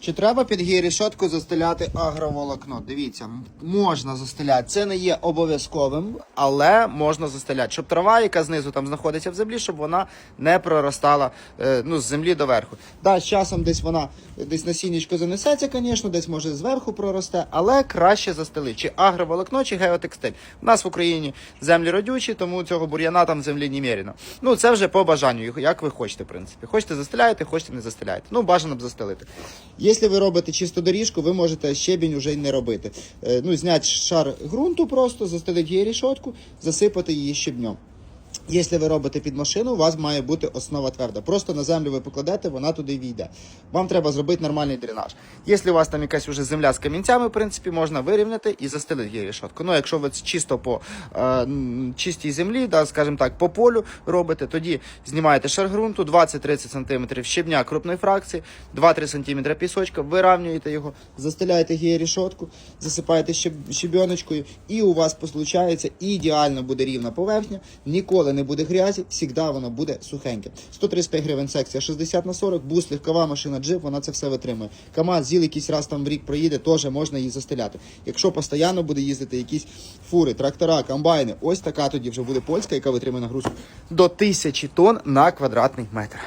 Чи треба під гірішотку застеляти агроволокно? Дивіться, можна застеляти. Це не є обов'язковим, але можна застеляти. Щоб трава, яка знизу там знаходиться в землі, щоб вона не проростала е, ну, з землі до верху. Да, з часом десь вона десь насіннячко занесеться, звісно, десь може зверху проросте, але краще застелити. Чи агроволокно, чи геотекстиль. У нас в Україні землі родючі, тому цього бур'яна там в землі немерено. Ну, це вже по бажанню, як ви хочете, в принципі. Хочете застеляєте, хочете не застеляєте. Ну, бажано б застелити. Якщо ви робите чисту доріжку, ви можете щебінь вже не робити. Е, Ну, зняти шар ґрунту просто, застелити її рішотку, засипати її щебнем. Якщо ви робите під машину, у вас має бути основа тверда. Просто на землю ви покладете, вона туди війде. Вам треба зробити нормальний дренаж. Якщо у вас там якась уже земля з камінцями, в принципі, можа вирівняти і застелити її решетку. Ну, якщо ви чисто по е, чистій землі, да, скажімо так, по полю робите, тоді знімаєте шар ґрунту, 20-30 см щебня крупної фракції, 2-3 см пісочка, вирівнюєте його, застеляєте її решетку, засипаєте щеб- щебеночкою, і у вас получається ідеально буде рівна поверхня, ніколи не буде грязі, завжди воно буде сухеньке. 135 гривень секція 60 на 40, бус, легкова машина, джип, вона це все витримує. КАМАЗ, ЗІЛ якийсь раз там в рік проїде, теж можна її застеляти. Якщо постійно буде їздити якісь фури, трактора, комбайни, ось така тоді вже буде польська, яка витримує нагрузку до 1000 тонн на квадратний метр.